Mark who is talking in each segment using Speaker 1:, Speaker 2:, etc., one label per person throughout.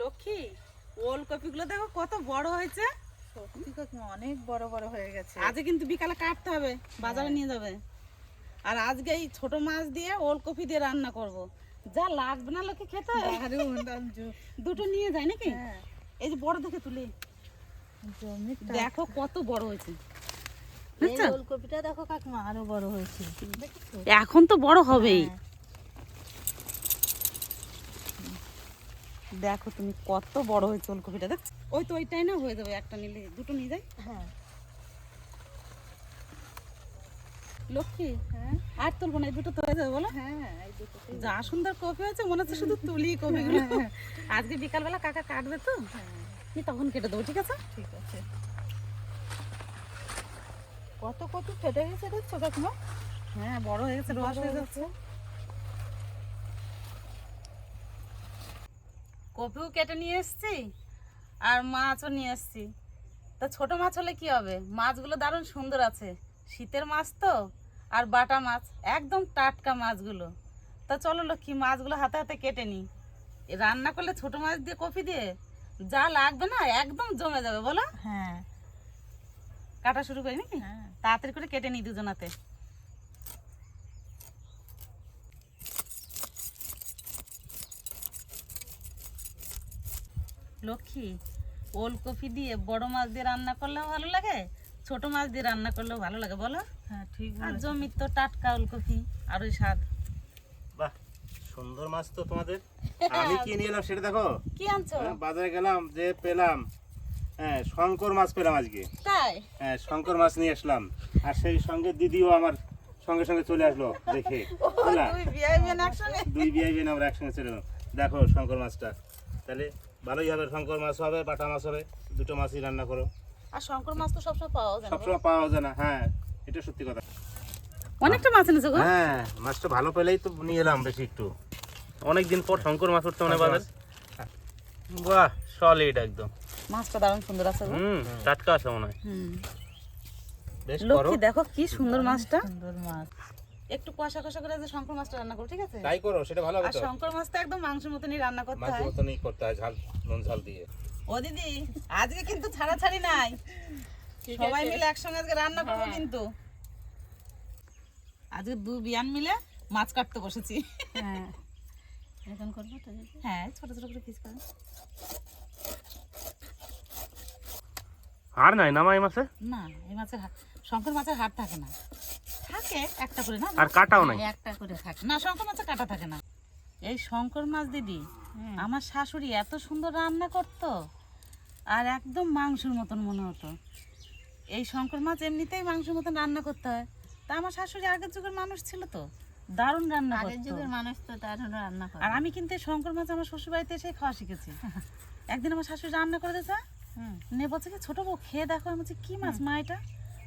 Speaker 1: লক্ষ্মী ওলকপিগুলো দেখো কত বড় হয়েছে।
Speaker 2: সত্যি অনেক বড় বড় হয়ে গেছে।
Speaker 1: আজকে কিন্তু বিকালে কাটতে হবে বাজারে নিয়ে যাবে। আর আজকে এই ছোট মাছ দিয়ে ওলকপি দিয়ে রান্না করব। যা লাগবে না লোকে খেতে। দুটো নিয়ে যায় নাকি?
Speaker 2: হ্যাঁ।
Speaker 1: এই যে বড় দেখে তুলি। দেখো কত বড় হয়েছে?
Speaker 2: ওলকপিটা দেখো কাকিমা আরও বড় হয়েছে।
Speaker 1: এখন তো বড় হবেই। দেখো তুমি কত বড় হয়েছে ওলকপিটা দেখ ওই তো ওইটাই না হয়ে যাবে একটা নিলে দুটো নিয়ে যাই।
Speaker 2: হ্যাঁ।
Speaker 1: লক্ষ্মী
Speaker 2: হ্যাঁ?
Speaker 1: আর তুলবো না এই দুটো তো হয়ে যাবে বলো
Speaker 2: হ্যাঁ
Speaker 1: যা সুন্দর কপি হয়েছে মনে হচ্ছে শুধু তুলি কপিগুলো
Speaker 2: হ্যাঁ।
Speaker 1: আজকে বিকালবেলা কাকা কাটবে তো
Speaker 2: হ্যাঁ,
Speaker 1: আমি তখন কেটে দেবো ঠিক আছে?
Speaker 2: ঠিক আছে। কত কত ফেটে গেছে দেখছ? কাকিমা
Speaker 1: হ্যাঁ বড় হয়ে গেছে রস হয়ে যাচ্ছে। কপিও কেটে নিয়ে এসেছি আর মাছও নিয়ে এসেছি। তা ছোট মাছ হলে কি হবে? মাছগুলো দারুণ সুন্দর আছে। শীতের মাছ তো আর বাটা মাছ একদম টাটকা মাছগুলো। তা চলো লক্ষ্মী মাছগুলো হাতে হাতে কেটে নিই। রান্না করলে ছোট মাছ দিয়ে কপি দিয়ে যা লাগবে না একদম জমে যাবে বলো?
Speaker 2: হ্যাঁ।
Speaker 1: কাটা শুরু করি নাকি?
Speaker 2: হ্যাঁ।
Speaker 1: তাড়াতাড়ি করে কেটে নিই দুজনাতে। লক্ষ্মী ওলকপি দিয়ে বড় মাছ দিয়ে রান্না করলেও ভালো লাগে ছোট মাছ দিয়ে রান্না করলেও ভালো লাগে বলো?
Speaker 2: হ্যাঁ ঠিক
Speaker 1: আর। জমির তো টাটকা ওলকপি আর ওই স্বাদ।
Speaker 3: বাহ সুন্দর মাছ তো তোমাদের। আমি কি নিয়ে এলাম সেটা দেখো।
Speaker 1: কি আনছো?
Speaker 3: হ্যাঁ, বাজারে গেলাম যে পেলাম হ্যাঁ শঙ্কর মাছ পেলাম আজকে।
Speaker 1: তাই?
Speaker 3: হ্যাঁ শঙ্কর মাছ নিয়ে আসলাম। আর সেই সঙ্গে দিদিও আমার সঙ্গে সঙ্গে চলে আসলো দেখে বুঝলা?
Speaker 1: তুই বিয়ে বিয়ে না একসঙ্গে?
Speaker 3: দুই বিয়ে বিয়ে আমরা একসঙ্গে চলে এলাম। দেখো শঙ্কর মাছটা। তাহলে ভালোই হবে শঙ্কর মাছ হবে বাটা মাছ হবে দুটো মাছই রান্না করো।
Speaker 1: আর শঙ্কর মাছ তো সবসময় পাওয়া যায় না?
Speaker 3: সবসময় পাওয়া যায় না হ্যাঁ এটা সত্যি কথা।
Speaker 1: অনেকটা মাছ এনেছো গো?
Speaker 3: হ্যাঁ মাছটা ভালো পেলেই তো নিয়ে এলাম বেশি একটু। অনেকদিন পর শঙ্কর মাছ উঠতে মনে বাজার। বাহ সলিড একদম।
Speaker 1: মাছটা দারুণ সুন্দর আছে গো।
Speaker 3: হুম টাটকা আছে মনে হয়।
Speaker 1: হুম।
Speaker 3: বেশ করো।
Speaker 1: দেখো কি সুন্দর মাছটা।
Speaker 2: সুন্দর মাছ।
Speaker 1: একটু কষা কষা করে যে শঙ্কর মাছটা রান্না করো ঠিক আছে?
Speaker 3: তাই করো সেটা ভালো হবে
Speaker 1: আর শঙ্কর মাছটা একদম মাংসের মতনই রান্না করতে হয়।
Speaker 3: মতনই করতে হয় ঝাল নুন ঝাল দিয়ে।
Speaker 1: ও দিদি আজকে কিন্তু ছাড়াছাড়ি নাই। সবাই মিলে একসঙ্গে আজকে রান্না করব কিন্তু। আজকে দু বিয়ান মিলে মাছ কাটতে বসেছি।
Speaker 2: হ্যাঁ। এখন করব তো
Speaker 1: হ্যাঁ ছোট ছোট করে পিস করে।
Speaker 3: আর নাই নামাই মাছে?
Speaker 1: না এই মাছের হাট শঙ্কর মাছের হাট থাকে না। থাকে একটা করে না
Speaker 3: আর কাটাও নাই?
Speaker 2: একটা করে থাকে।
Speaker 1: না শঙ্কর কাটা থাকে না। এই শঙ্কর মাছ দিদি আমার শাশুড়ি এত সুন্দর রান্না করতো আর একদম মাংসের মতন মনে হতো। এই শঙ্কর মাছ এমনিতেই মাংসের মতন রান্না করতে হয়। তা আমার শাশুড়ি আগের যুগের মানুষ ছিল তো দারুণ রান্না
Speaker 2: আগের যুগের মানুষ তো দারুণ রান্না করে
Speaker 1: আর আমি কিন্তু এই শঙ্কর মাছ আমার শ্বশুর বাড়িতে এসে খাওয়া শিখেছি। একদিন আমার শাশুড়ি রান্না করে দিয়েছে নে বলছে কি ছোট বউ খেয়ে দেখো। আমি বলছি কি মাছ মা এটা?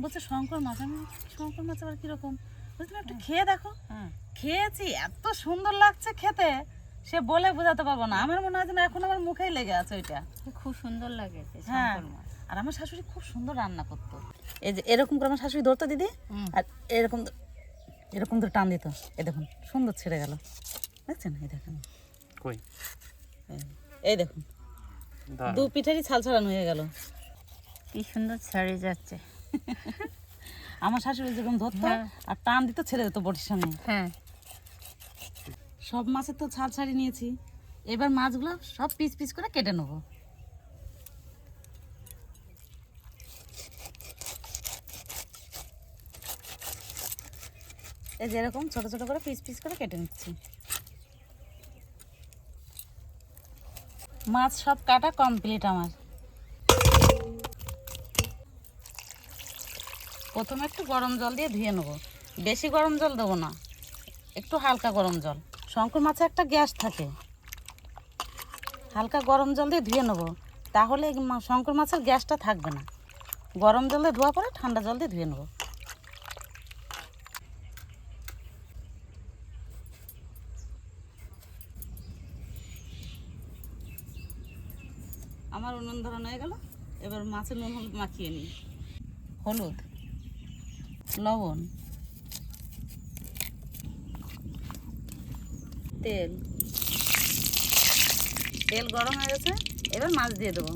Speaker 1: বলছে শঙ্কর মাছ। আমি শঙ্কর মাছ আবার কীরকম? বলছি একটু খেয়ে দেখো।
Speaker 2: হ্যাঁ।
Speaker 1: খেয়েছি এত সুন্দর লাগছে খেতে। সে বলে বোঝাতে পারব না। আমার মনে হয় যেন এখন আমার মুখেই লেগে আছে ওইটা।
Speaker 2: খুব সুন্দর লাগেছে
Speaker 1: হ্যাঁ।
Speaker 2: শঙ্কর মাছ।
Speaker 1: আর আমার শাশুড়ি খুব সুন্দর রান্না করতো। এই যে এরকম করে আমার শাশুড়ি ধরতো দিদি আর এরকম এরকম ধরে টান দিত। এই দেখুন সুন্দর ছেড়ে গেল। দেখছেন? এই দেখেন।
Speaker 3: কই?
Speaker 1: এই- দেখুন। দু পিঠেরই ছাল ছাড়ানো হয়ে গেল।
Speaker 2: কি সুন্দর ছাড়িয়ে যাচ্ছে।
Speaker 1: আমার শাশুড়ি যেরকম ধরতো
Speaker 2: হ্যাঁ।
Speaker 1: আর টান দিত ছেড়ে দিত বটির সঙ্গে।
Speaker 2: হ্যাঁ।
Speaker 1: সব মাছের তো ছাল ছাড়ি নিয়েছি। এবার মাছগুলো সব পিস পিস করে কেটে নেব। এই যে এরকম ছোট ছোট করে পিস পিস করে কেটে নিচ্ছি। মাছ সব কাটা কমপ্লিট আমার। প্রথমে একটু গরম জল দিয়ে ধুয়ে নেব। বেশি গরম জল দেবো না। একটু হালকা গরম জল। শঙ্কর মাছে একটা গ্যাস থাকে। হালকা গরম জল দিয়ে ধুয়ে নেব। তাহলে শঙ্কর মাছের গ্যাসটা থাকবে না। গরম জল দিয়ে ধোয়া পরে ঠান্ডা জল দিয়ে ধুয়ে নেব। আমার উনুন ধরানো হয়ে গেল। এবার মাছের নুন হলুদ মাখিয়ে নিই। হলুদ? লবণ তেল তেল গরম হয়ে গেছে এবার মাছ দিয়ে দেবো।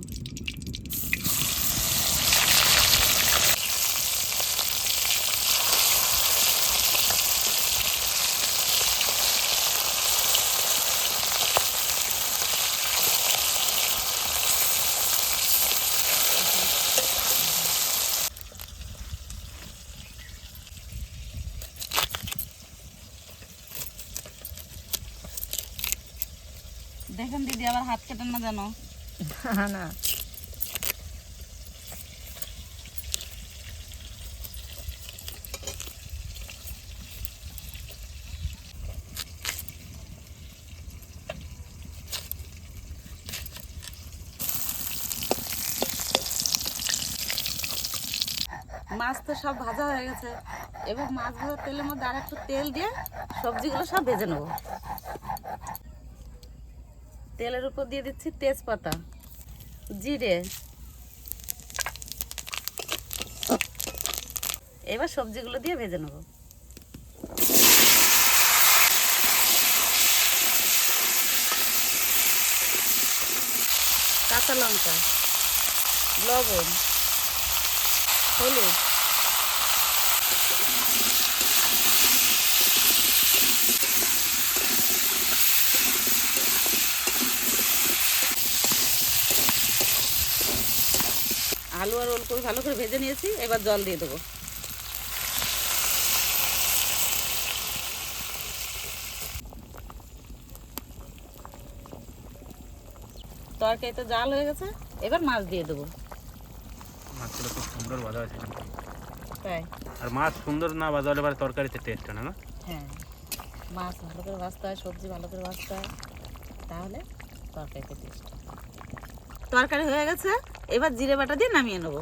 Speaker 1: দেখেন দিদি আবার হাত কেটেন না জানো
Speaker 2: না
Speaker 1: মাছ তো সব ভাজা হয়ে গেছে। এবার মাছ ভাজার তেলের মধ্যে আর একটু তেল দিয়ে সবজিগুলো সব ভেজে নেব। তেলের উপর দিয়ে দিচ্ছি তেজপাতা, জিরে। এবার সবজিগুলো দিয়ে ভেজে নেব। কাঁচা লঙ্কা, লবণ, হলুদ। আলু আর ওলকপি ভালো করে ভেজে নিয়েছি এবার জল দিয়ে দেবো। তরকারিতে জাল হয়ে গেছে এবার মাছ দিয়ে দেবো।
Speaker 3: মাছগুলো খুব সুন্দর ভাজা আছে
Speaker 1: তাই।
Speaker 3: আর মাছ সুন্দর না ভাজা হলে পরে তরকারিতে টেস্ট হয় না না?
Speaker 1: হ্যাঁ মাছ ভালো করে ভাজতে হয় সবজি ভালো করে ভাজতে হয় তাহলে তরকারিতে টেস্ট তরকারি হয়ে গেছে, এবার জিরে বাটা দিয়ে নামিয়ে নেব।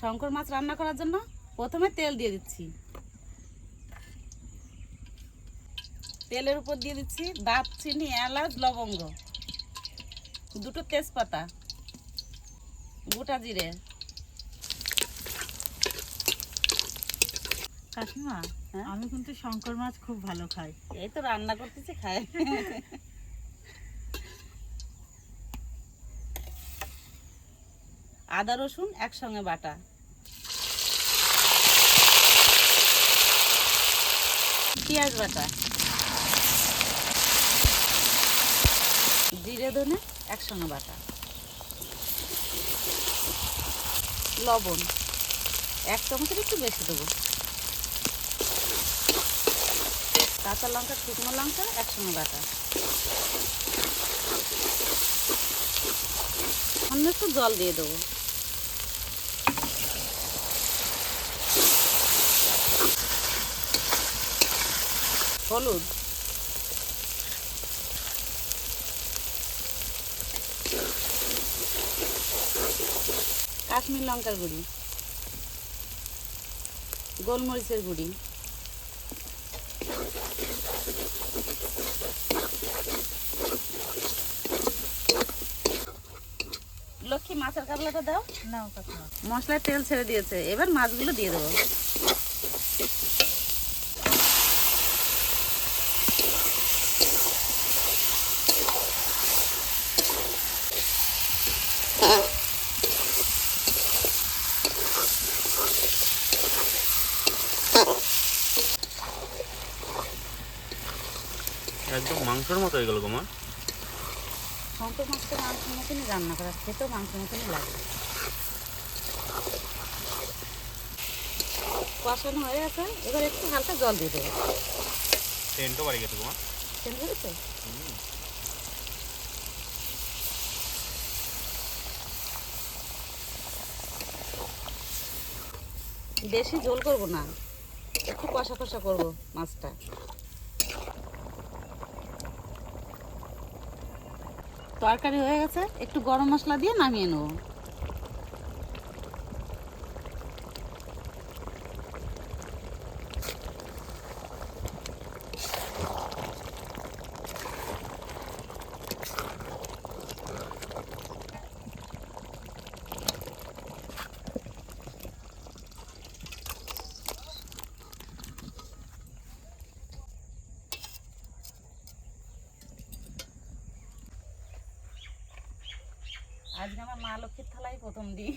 Speaker 1: শঙ্কর মাছ রান্না করার জন্য প্রথমে তেল দিয়ে দিচ্ছি। তেলের উপর দিয়ে দিচ্ছি দারচিনি, এলাচ, লবঙ্গ। দুটো তেজপাতা, গোটা জিরে।
Speaker 2: কাকিমা
Speaker 1: হ্যাঁ?
Speaker 2: আমি কিন্তু শঙ্কর মাছ খুব ভালো খাই।
Speaker 1: এই তো রান্না করতেছি খায় আদা রসুন একসঙ্গে বাটা। পেঁয়াজ বাটা। জিরে ধনে একসঙ্গে বাটা। লবণ। এক চামচের একটু বেশি দেবো। কাঁচা লঙ্কা, শুকনো লঙ্কা, একসঙ্গে বাটা। অন্য একটু জল দিয়ে দেবো। হলুদ। কাশ্মীর লঙ্কার গুঁড়ি। গোলমরিচের গুঁড়ি। লক্ষ্মী মাছের কাবলাটা দাও?
Speaker 2: নাও
Speaker 1: মশলায় তেল ছেড়ে দিয়েছে এবার মাছগুলো দিয়ে দেবো।
Speaker 3: একদম মাংসের মতো হয়ে গেল গো মা
Speaker 1: শঙ্কর মাছটা মাংসের মতনই রান্না করা খেতেও মাংসের মতনই লাগে। কষানো হয়ে গেছে এবার একটু হালকা জল দিয়ে দেবো।
Speaker 3: সেন্টও বাড়ি গেছে
Speaker 1: সেটা হয়েছে? বেশি ঝোল করব না একটু কষা কষা করব মাছটা। তরকারি হয়ে গেছে একটু গরম মশলা দিয়ে নামিয়ে নেব। মা লক্ষ্মীর থালাই প্রথম দিই।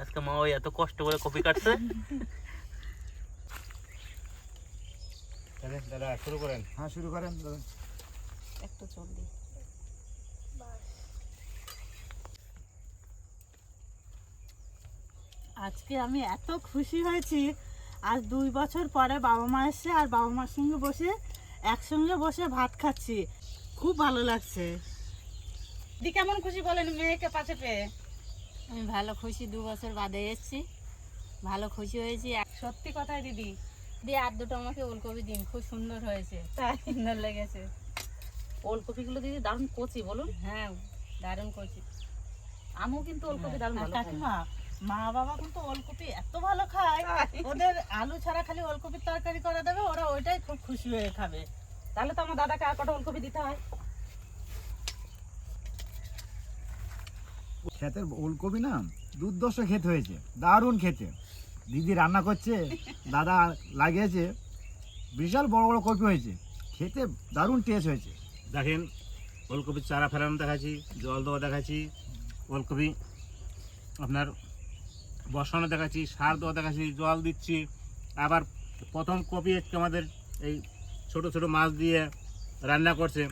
Speaker 3: আজকে মা ওই এত কষ্ট করে কপি কাটছে। দাদা শুরু করেন।
Speaker 4: হ্যাঁ শুরু করেন দাদা।
Speaker 1: একটু চল দিই।
Speaker 2: আজকে আমি এত খুশি হয়েছি। আজ দুই বছর পরে বাবা মা এসছে আর বাবা মার সঙ্গে বসে একসঙ্গে বসে ভাত খাচ্ছি। খুব ভালো লাগছে।
Speaker 1: দি কেমন খুশি বলেন মেয়েকে পাশে পেয়ে?
Speaker 5: আমি ভালো খুশি দু বছর বাদে এসেছি। ভালো খুশি হয়েছি।
Speaker 1: সত্যি কথাই দিদি।
Speaker 5: দিয়ে আর দুটো আমাকে ওলকপি দিন খুব সুন্দর হয়েছে। সুন্দর লেগেছে।
Speaker 1: ওলকপিগুলো দিদি দারুণ কচি বলুন।
Speaker 5: হ্যাঁ দারুণ কচি।
Speaker 1: আমিও কিন্তু ওলকপি দারুণ ভালো
Speaker 2: কাকিমা মা বাবা কিন্তু ওলকপি এত ভালো ওদের আলু ছাড়া খালি ওলকপির তরকারি করে দেবে ওরা ওইটাই খুব খুশি হয়ে খাবে।
Speaker 1: তাহলে তো আমার দাদাকে আর কটা ওলকপি দিতে হয়?
Speaker 4: ক্ষেতের ওলকপি না দুর্দর্শ খেতে হয়েছে দারুণ খেতে দিদি রান্না করছে দাদা লাগিয়েছে বিশাল বড় বড় কপি হয়েছে। খেতে দারুণ টেস্ট হয়েছে।
Speaker 3: দেখেন ওলকপির চারা ফেরানো দেখাচ্ছি জল দেওয়া দেখাচ্ছি ওলকপি আপনার বসানো দেখাচ্ছি সার দেওয়া দেখাচ্ছি জল দিচ্ছি। আবার প্রথম কপি আজকে আমাদের এই ছোট ছোট মাছ দিয়ে রান্না করছে।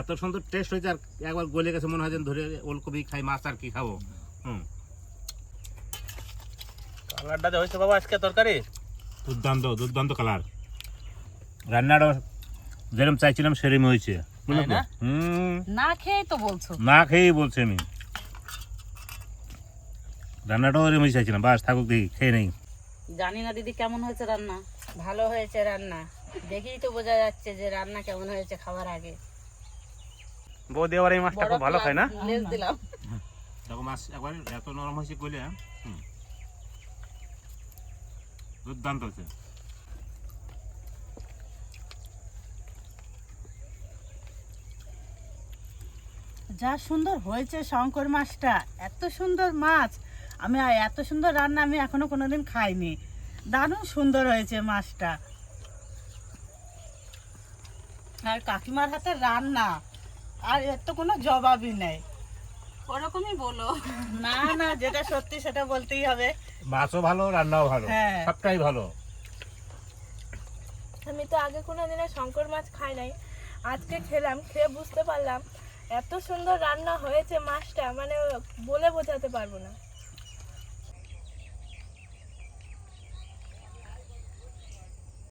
Speaker 3: এত সুন্দর টেস্ট হয়েছে আর একবার গলে গেছে মনে হয় যেন ধরে ওলকপি খাই মাছ আর কি খাব। হুম। কালারটা হয়েছে বাবা আজকে তরকারি? দুর্দান্ত দুর্দান্ত কালার। রান্নাটা যেরকম চাইছিলাম সেরকম হয়েছে। বুঝলে
Speaker 1: না?
Speaker 3: হুম।
Speaker 1: না খেয়েই তো বলছো।
Speaker 3: না খেয়েই বলছি আমি। রান্নাটাও এরকম চাইছিলাম। বাস থাকুক দেখি খেয়ে নেই।
Speaker 1: জানি না দিদি কেমন হয়েছে রান্না।
Speaker 5: ভালো হয়েছে রান্না। দেখেই তো বোঝা যাচ্ছে যে রান্না কেমন হয়েছে খাওয়ার আগে।
Speaker 3: বৌদি আবার এই মাছটা খুব ভালো খায় না?
Speaker 1: লেজ দিলাম।
Speaker 3: দেখো মাছ একবার এত নরম হয়েছে কইলে হুম। দুর্দান্ত হয়েছে।
Speaker 2: যা সুন্দর হয়েছে শঙ্কর মাছটা এত সুন্দর মাছ। আমি এত সুন্দর রান্না আমি এখনও কোনোদিন খাইনি। দারুণ সুন্দর হয়েছে মাছটা। আর কাকিমার হাতে রান্না আর এর তো কোনো জবাবই নেই।
Speaker 1: ওরকমই বলো।
Speaker 2: না না যেটা সত্যি সেটা বলতেই হবে।
Speaker 3: মাছও ভালো রান্নাও ভালো
Speaker 2: হ্যাঁ।
Speaker 3: সবটাই ভালো।
Speaker 6: আমি তো আগে কোনো দিনে শঙ্কর মাছ খাই নাই। আজকে খেলাম খেয়ে বুঝতে পারলাম। এত সুন্দর রান্না হয়েছে মাছটা মানে বলে বোঝাতে পারব না।